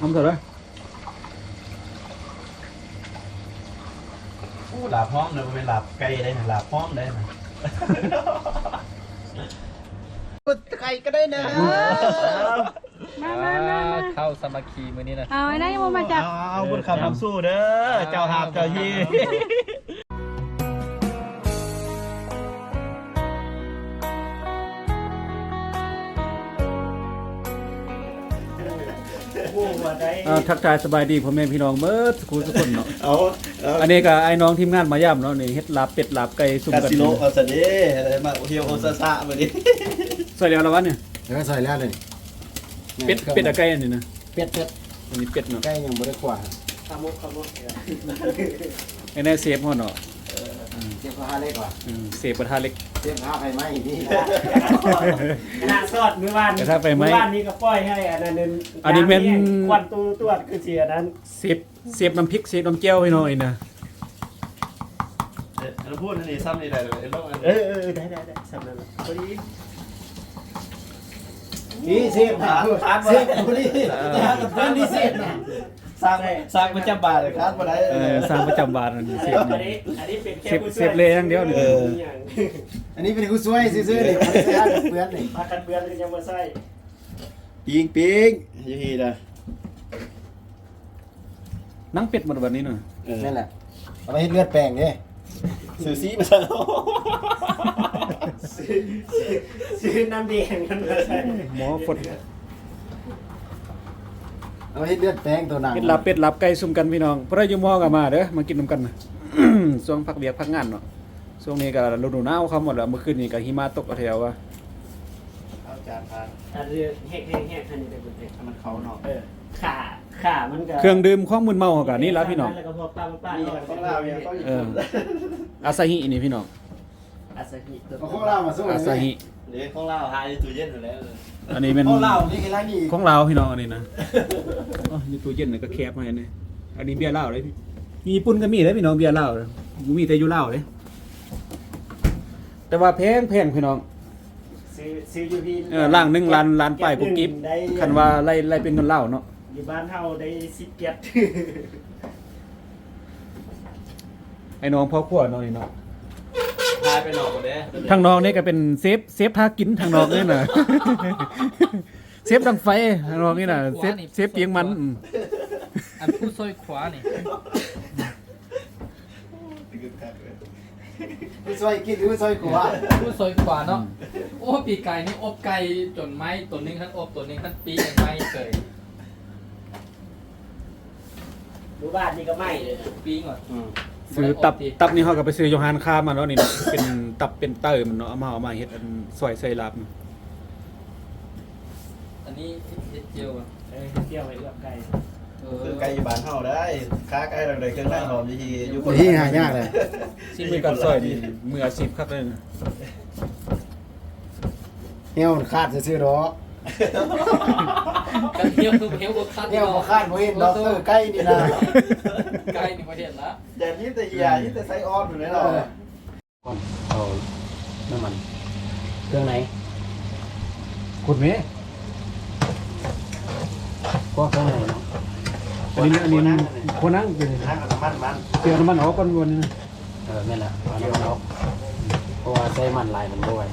ทำเสร็จแล้วอู้หลาบห้องเนอะมันเป็นหลาบไก่ได้นะหลาบห้องได้นะใครก็ได้นะมามามามาเข้าสามัคคีมือนี้นะเอาไอ้นั่นยังบ่มาจับเอาเอาบุญคำทำสู้เด้อเจ้าหาบเจ้า ที่อ่าทักทายสบายดีพ่อแม่พี่น้องเมื่อสักครู่ทุกคนเนาะเอาเอาอันนี้ก็ไอ้น้องทีมงานมาย่ำเนาะนี่เฮ็ดลาบเป็ดลาบไก่ซุ่มคากันสิโนเอาซะเด้อะไรมาเฮียวโอซาซามาดิใส่แล้วแล้ววะเนี่ยแล้วก็ใส่แล้วเลยเป็ดเป็ดอะไก่อันนี้นะเป็ดเป็ดอันนี้เป็ดเนาะใกล้ยังบ่ได้ขวาไอ้นี่เซฟฮอดเนาะ เจ็บขาเล็กกว่าอืมเซฟกระทะเล็ก เจ็บขาไฟไหม้นี่ขณะสอดมื้อวานกระทะไฟไหม้อวานนี้ก็ปล่อยให้อันนั้นนึงอันนี้เป็นควันตูตรวจคือเสียนั้นเซฟเซฟน้ำพริกเซฟน้ำแก้วให้หน่อยนะเอ้ยเราพูดอันนี้ซ้ำนี่ได้เลยไอ้โลกอันเอนี้อเออได้ได้ได้สำนั้นล่ะพอดีนี่เสียบนะเสียบดูนี่เพื่อนนี่เสียบนะส ร้างสร้างประจำบาทเลยครับมาได้เออสร้างประจำบานอันนี้เซฟอันนี่นี้อันนี้เป็นแค่เซฟผู้ช่เซฟเลยอย่างเดียวนี่เอออย่างอันนี้เป็นกูช่วยซื่อๆนี่ไม่ใช่เพื่อนนี่มากันเบือนยังบ่ใส่ปิงปิงอยี่ฮีนะนั่งเป็ดหมดวันนี้เนาะเออนั่นแหละเอาไปให้เลือดแปลงดิซื้อซีมาซะซื้อน้ำแดงกันมาใส่หมอฝด เอาไปให้เลือดแปลงตัวหนังเฮ็ดลาบเป็ดลาบไก่ซุ่มกันพี่น้องเพราะอยู่หมอก็มาเด้อมากินนํกันนะ ช่วงพักเบียกพักงานเนาะช่วงนี้ก็ฤดูหนาวเข้าหมดแล้วเมื่อคืนนี้ก็หิมะตกเอาแถวว่าเอาจานทานอันนี้แห้งๆๆอันนี้ได้บ่ได้ให้มันเขาเนาะเออขาขามันก็เครื่องดื่มของมึนเมาก็นี่ละพี่น้องแล้วก็พอป้าป้านี่ของเราเนี่ยเขาญี่เอปุ่อนอาซาฮินี่พี่น้องอาซาฮิตัวเอาของเรามาสู้อาซาฮิเดี๋ยวของเราหาในตู้เย็นอยู่แล้ว อันนี้เป็นของเรานี่คือไรนี่ของลาวพี่น้องอันนี้นะอ๋ออยู่ตู้เย็นนี่ก็แคบมาเนี่ยอันนี้เบียร์ลาวเลยพี่มีญี่ปุ่นก็มีเลยพี่น้องเบียร์ลาวเลยมีแต่อยู่ลาวเลยแต่ว่าแพงแพงพี่น้องซื้อซื้ออยู่ที่เออล่างหนึงล้านล้านป้ายกุ๊กกิ๊บได้คันว่าไล่ไล่เป็นเงินลาวเนาะอยู่บ้านเฮาได้สิบเกียรติไอ้น้องพ่อครัวน้องนี่เนาะ พาไปหนอกก่อนเด้ทางน้องนี่ก็เป็นเซฟเซฟท่ากินทางน้องนี่น่ะ เซฟดังไฟทางน้องนี่น่ะเซฟเซฟเปียงมันอืมอันผู้ซอยขวานี่กูช่วยกินหรือช่วยกูว่าผู้ซอยขวาเนาะโอ้ปีกไก่นี่อบไก่จนไหม้ตัวหนึงท่านอบตัวหนึงท่านปียังไหม้เฉยหมู่บ้านนี่ก็ไม่เลยนะปีก่อน ซื้อตับตับนี่เฮาก็ไปซื้อโยฮานคามาเนาะนี่เนาะ เป็นตับเป็นเตอร์มันเนาะเอามาเอามาเฮ็ดอันซอยใส่ลาบอันนี้เฮ็ดเจียวอะเออเที่ยวไปเลือกไก่เอคืออไก่บ้านเฮาได้ค้าไก่เราได้เครื่องนั่งหอมยี่ฮีอยู่คนที่หายากเลยสิมีการซอยนี่มืออาชีพครับเลยนะเหี่ยวมันขาดซื่อๆดอก กันเที่ยวคือเที่ยวบ่คัดเหี่ยวบ่ขาดบ่เห็นดอกเตอร์ใกล้นี่นะไก่นี่บ่เห็นละอย่ายิ้มแต่ยายิ้มแต่ไซออนอยู่เลยเราเอาน้ำมันเครื่องไหนขุดแม่ก็เครื่องไหนเนาะอันนี้อันนี้คนนั่งอยู่นี่นั่งกับน้ำมันมันเสียน้ำมันออกก่อนวันนี้นะเออนั่นแหละเอาน้ำมันออกเพราะว่าใส่มันลายมันด้วย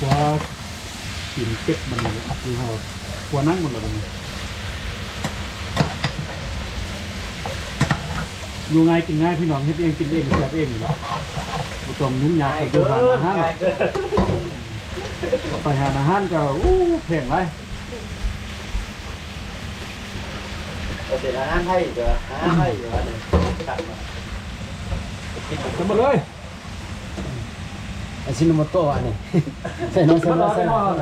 ครัวกินเป็ดมันนี่คือเฮาครัวนั่งมันแล้วนี่อยู่ง่ายกินง่ายพี่น้องเฮ็ดเองกินเองแซ่บเองเนาะบ่ต้องยุ่งยากกับอยู่ร้านอาหารไปหาอาหารก็อู้แพงไรเอาเสร็จอาหารให้เดี๋ยวอาหารให้เดี๋ยวอันนี้ตัดมาจะมาเลย ไอชินโมโตะนี่ ใส่น้องใส่น้องใส่น้องเ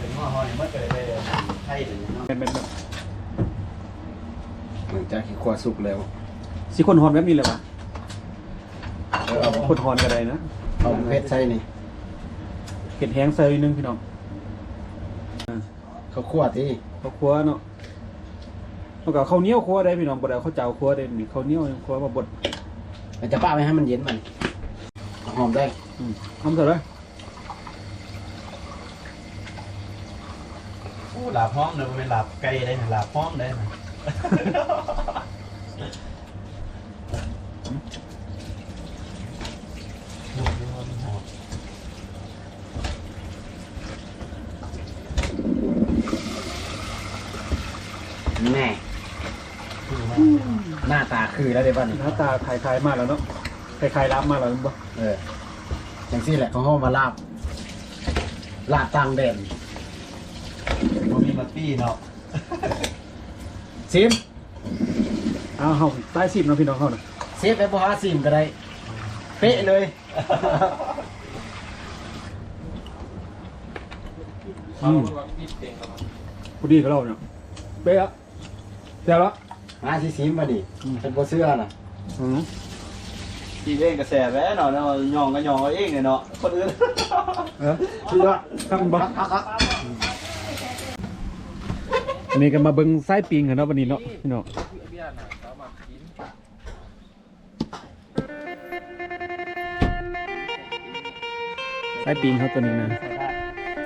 ป็นหม้อหอยมันก็เลยไปให้ถึงเนาะเป็นเป็นหลังจากที่คั่วสุกแล้ว สิคนฮอนแบบนี้เลยวะคนฮอนก็ได้นะเอาเพชรใส่นี่เห็ดแห้งใส่อีกนึงพี่น้องเขาคั่วที่ข้าวคั่วเนาะ แล้วก็ข้าวเหนียวคั่วได้พี่น้องบ่ได้เอาข้าวเจ้าคั่วได้มีข้าวเหนียวคั่วมาบดมันจะป้าไว้ให้มันเย็นมันเหอมได้ทำเสร็จเลยอู้หลาบห้องเนอะมันเป็นหลาบไก่ได้นะหลาบห้องได้นะหอมหอมหอมแน่หน้าตา คือแล้วเดี๋ยวบ้านนี้หน้าตาคล้ายๆมากแล้วเนาะคล้ายๆรับมากแล้วบ่เอออย่างที่แหละเขาห้องมาลาบลาบต่างแดนมันมีมาปี้เนาะซิมเอาเฮาใต้สิบเนาะพี่น้องเฮาน่ะเซฟไปบ่ฮาซิมก็ได้เป๊ะเลยเขาว่ามีเต็งครับพอดีกับเราเนี่ยเป๊ะอะแซ่บละ มาสิซิมมาดิเป็นบ่เสื้อน่ะอือทีเองกระแสแว้เนาะเนาะยองก็ยองเอาเองเนี่ยเนาะคนอื่นเออสุดยอดครับบ่อันนี้ก็มาเบิ่งไส้ปิงกันเนาะวันนี้เนาะพี่น้องเบี้ยน่ะเขามากินไส้ปิงเขาตัวนี้นะ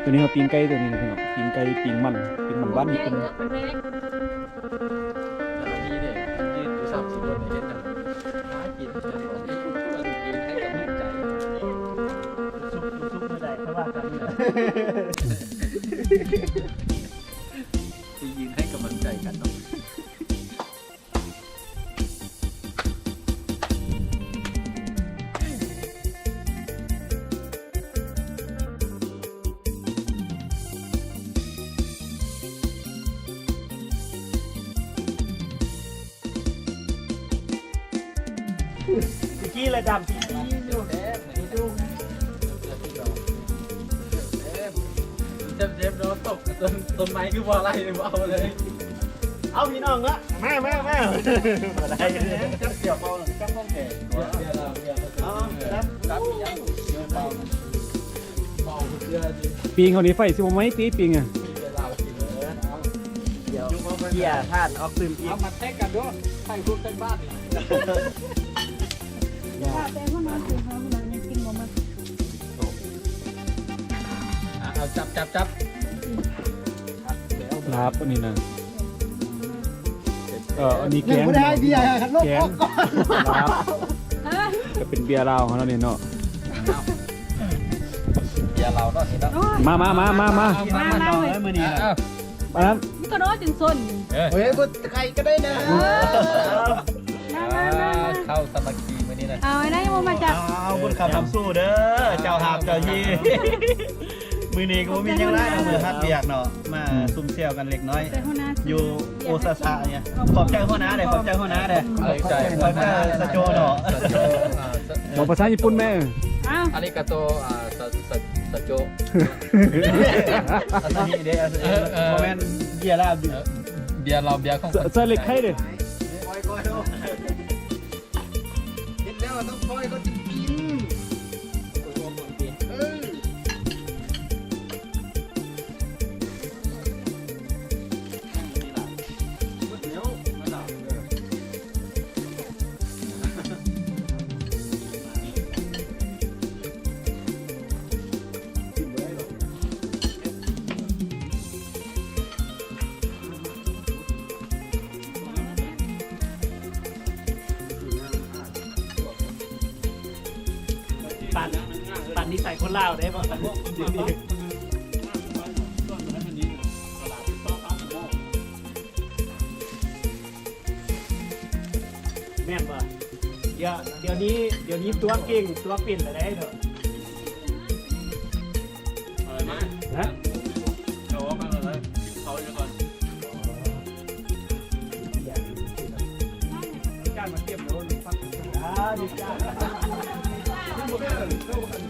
ตัวนี้เขาปิงไก่ตัวนี้นะพี่น้องปิงไก่ปิงมันปิงมันบ้านญี่ปุ่นแต่ละ คนในเฮ็ดจังหากินเฉยๆอันนี้มันยืนให้กำลังใจซุปซุปเมื่อใดเพราะว่ากันเนี่ย เมื่อกี้เลยดำปีเจ็บเจ็บเนาะตกต้นต้นไม้คือว่าอะไรเนี่ยเอาเลย เอาพี่น้องละมามามาอะไรเนี่ยจับเกี่ยวเปล่าจับห้องแก่เสียบเอาจับจับเสียร์เปล่าเปล่าเสื้อปิงเขานี้ไฟสิบไหมตีปิงอะเดี๋ยวเกียร์ท่านออกซึมอีกมาแท็กกันด้วยใครพูดกันบ้าน เอาจับจับจับครับอันนี้นะเอออันนี้แกงบ่ได้เบียร์ลบแกองอกก่อนครับเฮ้ยก็เป็นเบียร์ลาวของเราเนี่ยเนาะเบียร์เราเนาะนี่เนาะโอ้ยมามามามามามามาน้องเลยมื้อนี้นะอันนั้นมันก็โดนจึงส้นเฮ้ยบ่ใครก็ได้นะเออมามามามาเข้าสมัคคีมานี่นะเอาไอ้นั่นยังบ่มาจับเอาเอาบุญคำทำสู้เด้อเจ้าหาบเจ้าที มือนี้ก็บ่มีหยังไรเอามือฮัดเบียกเนาะมาซุ่มเซี่ยวกันเล็กน้อย แต่คนนั้นอยู่โอซาซาเนี่ยขอบใจหัวหน้าเด้อขอบใจหัวหน้าเด้อ อะไรใจขอบใจสโจเนาะ สโจอ่าบอกภาษาญี่ปุ่นแม่เอาอันนี้กาโตอ่าสสสโจอาซาฮิเด้ออาซาฮิโมเมนต์เบียร์ลาบอยู่เบียร์เราเบียร์ของเสื้อเล็กไข่เด้อคิดแล้วต้องคอยก็จะกิน ปั่นปั่นนิสัยคนลาวได้บ่ะแม่นบ่เดี๋ยวเดี๋ยวนี้เดี๋ยวนี้ตัวเก่งตัวเป็นอะไรได้เถอะอะไรนะฮะเอามาเลยเขาจะก่อนการมาเก็บแล้วฟักอ่าดีจ้า Thank you.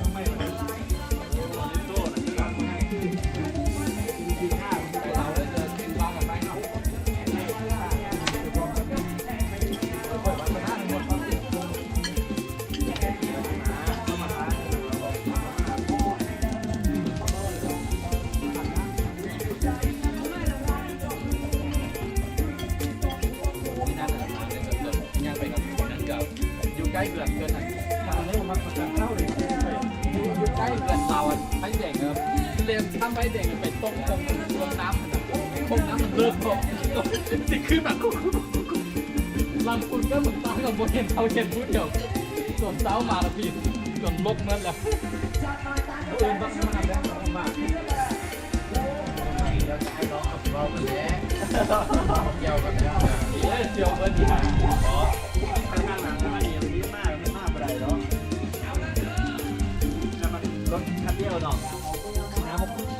ตกตรงตรงน้ำขนาดตรงน้ำมันเริ่มตกสิขึ้นแบบลำคุณก็เหมือนตากับบนเห็นเขาเห็นพูดเดียวส่วนเช้ามาล้วพี่ส่วนลบนั่นแหละเอื่นบ้างมาแล้วมาเกี่ยวกับเนี่ยเดี๋ยวเมื่อดีทางข้างหลังมันนี่ดีมากไมันมากไปไหนเนาะแล้วมันรถคันเดียวเนาะน้ำน้ำคื